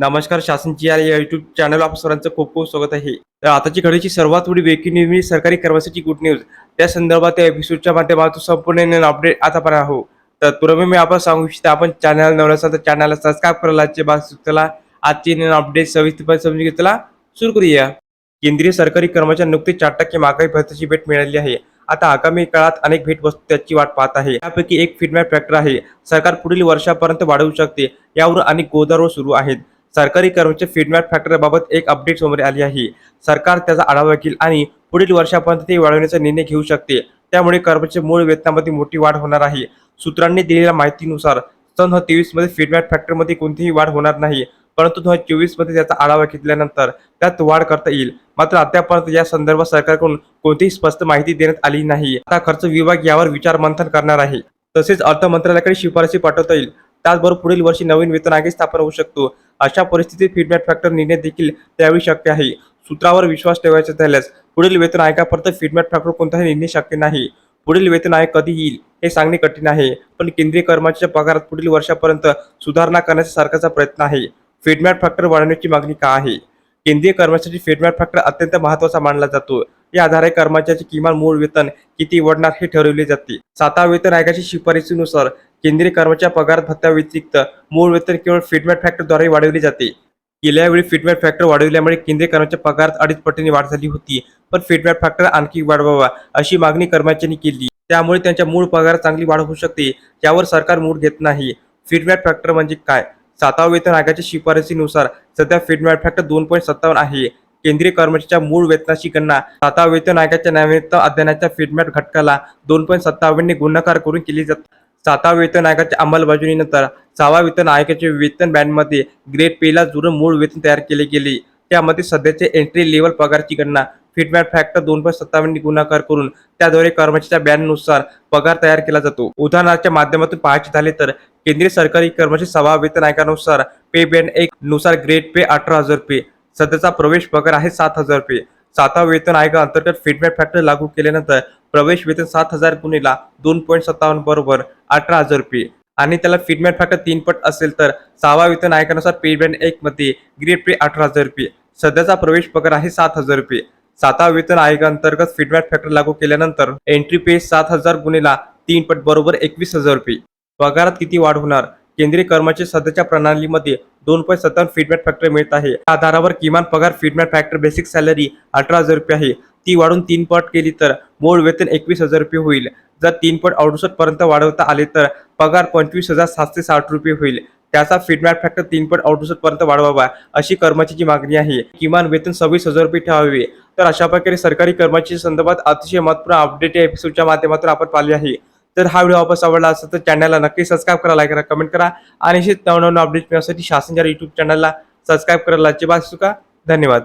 नमस्कार शासनची या YouTube channel आप सर्वांचं खूप खूप स्वागत आहे. तर आताची घडीची सर्वात मोठी वेगळी म्हणजे निर्मिती सरकारी कर्मचारी गुड न्यूज त्या संदर्भात त्या एपिसोडच्या माध्यमातून संपूर्ण अपडेट आता पण आहो तर तुरंत मी आपण सांगू इच्छितो आपण चॅनल नवरा असाल तर चॅनलला सबस्क्राईब करायला आजचे बास चला आजची अपडेट सविस्तरपणे समजून घेतला सुरू करूया. केंद्रीय सरकारी कर्मचारी नुकतीच चार टक्के महागाई भत्त्याची भेट मिळाली आहे. आता आगामी काळात अनेक भेट वस्तू त्याची वाट पाहत आहे. त्यापैकी एक फीडबॅक फॅक्टर आहे. सरकार पुढील वर्षापर्यंत वाढवू शकते. यावर अनेक गोदारोळ सुरू आहेत. सरकारी कर्मचारी फीडबॅक फॅक्टरबाबत एक अपडेट समोर आली आहे. सरकार त्याचा आढावा घेईल आणि पुढील वर्षापर्यंत ते वाढवण्याचा निर्णय घेऊ शकते. त्यामुळे कर्मचारी मूळ वेतनामध्ये मोठी वाढ होणार आहे. सूत्रांनी दिलेल्या माहितीनुसार सन दोन तेवीसमध्ये फीडबॅक फॅक्टरमध्ये कोणतीही वाढ होणार नाही परंतु दोन हजार चोवीसमध्ये त्याचा आढावा घेतल्यानंतर त्यात वाढ करता येईल. मात्र अद्यापर्यंत या संदर्भात सरकारकडून कोणतीही स्पष्ट माहिती देण्यात आली नाही. आता खर्च विभाग यावर विचार मंथन करणार आहे. तसेच अर्थ मंत्रालयाकडे शिफारसी पाठवता येईल. त्याचबरोबर पुढील वर्षी नवीन वेतन आयोग स्थापन होऊ शकतो. अशा परिस्थितीत फीडबॅक फॅक्टर निर्णय देखील त्यावेळी शक्य आहे. सूत्रावर विश्वास ठेवायचा झाल्यास पुढील वेतन आयोगापर्यंत फीडबॅक फॅक्टर कोणताही निर्णय शक्य नाही. पुढील वेतन आयोग कधी येईल हे सांगणे कठीण आहे. पण केंद्रीय कर्मचाऱ्यांच्या पगारात पुढील वर्षापर्यंत सुधारणा करण्याचा सरकारचा प्रयत्न आहे. फीडबॅक फॅक्टर वाढवण्याची मागणी का आहे? केंद्रीय कर्मचारी फीडबॅक फॅक्टर अत्यंत महत्त्वाचा मानला जातो. या आधारे कर्मचाऱ्याचे किमान मूळ वेतन किती वाढणार हे ठरवले जाते. सातवा वेतन आयोगाच्या शिफारसीनुसार केंद्रीय कर्मचाऱ्या पगार भत्त्या व्यतिरिक्त मूळ वेतन केवळ फीडबॅक फॅक्टरद्वारे वाढवली जाते. गेल्या वेळी फीडबॅक फॅक्टर वाढविल्यामुळे केंद्रीय कर्मचाऱ्या पगारात अडीच पटीने वाढ झाली होती पण फीडबॅक फॅक्टर आणखी वाढवावा अशी मागणी कर्मचाऱ्यांनी केली. त्यामुळे त्यांच्या मूळ पगारात चांगली वाढ होऊ शकते यावर सरकार मूड घेत नाही. फीडबॅक फॅक्टर म्हणजे काय? सातवा वेतन आयोगाच्या शिफारसीनुसार सध्या फीडबॅक फॅक्टर दोन पॉईंट सत्तावन्न आहे. केंद्रीय कर्मचाऱ्याच्या मूळ वेतनाची गणना सातवा वेतन आयोगाच्या नवीनतम अध्ययनाच्या फीडबॅक घटकाला दोन पॉईंट सत्तावन्नने गुन्हाकार करून केली जाते. सातवा वेतन आयोगाच्या अंमलबजावणीनंतर सहावा वेतन आयोगाच्या वेतन बँडमध्ये ग्रेड पेला जुळून मूळ वेतन तयार केले गेले. त्यामध्ये सध्याचे एंट्री लेवल पगारची गणना फीडबॅक फॅक्टर दोन पॉईंट सत्तावन्न गुणाकार करून त्याद्वारे कर्मचाऱ्याच्या बँडनुसार पगार तयार केला जातो. उदाहरणाच्या माध्यमातून पाहायचे झाले तर केंद्रीय सरकारी कर्मचारी सभा वेतन आयोगानुसार पे बँड एक नुसार ग्रेड पे अठरा हजार रुपये. सध्याचा प्रवेश पगार आहे सात हजार रुपये. सातवा वेतन आयोगा अंतर्गत फीडबॅक फॅक्टर लागू केल्यानंतर प्रवेश वेतन सात हजार गुणिला दोन पॉईंट सत्तावन्न बरोबर अठरा हजार रुपये. आणि त्याला फीडबॅक फॅक्टर तीन पट असेल तर सहावा वेतन आयोगानुसार पे बँड एक मध्ये ग्रेड पे अठरा हजार रुपये. सध्याचा प्रवेश पगार आहे सात हजार रुपये. सातवा वेतन आयोगाअंतर्गत फीडबॅक फॅक्टर लागू केल्यानंतर एंट्री पे सात हजार गुणिला तीन पट बरोबर एकवीस हजार रुपये. पगारात किती वाढ होणार? केंद्रीय कर्मचारी सध्याच्या प्रणालीमध्ये दोन पॉईंट सत्तावन्न फीडबॅक फॅक्टर मिळत आहे. त्या आधारावर किमान पगार फीडबॅक फॅक्टर बेसिक सॅलरी अठरा हजार रुपये आहे. ती वाढून तीन पट केली तर मूळ वेतन एकवीस हजार रुपये होईल. जर तीन पट अडुसष्ट पर्यंत वाढवता आले तर पगार पंचवीस हजार सातशे साठ रुपये होईल. त्याचा फीडबॅक फॅक्टर तीन पट अडुसष्ट पर्यंत वाढवावा अशी कर्मचाऱ्याची मागणी आहे. किमान वेतन सव्वीस हजार रुपये ठेवावे. तर अशा प्रकारे सरकारी कर्मचारी संदर्भात अतिशय महत्त्वपूर्ण अपडेट या एपिसोडच्या माध्यमातून आपण पाहिले आहे. तर हा व्हिडिओ वापस आवडला असेल तर चॅनलला नक्की सबस्क्राईब करा लाईक करा कमेंट करा. आणि असेच नवनवीन अपडेट मिळण्यासाठी शासनच्या युट्यूब चॅनलला सबस्क्राईब करायला अजिबात चुका धन्यवाद.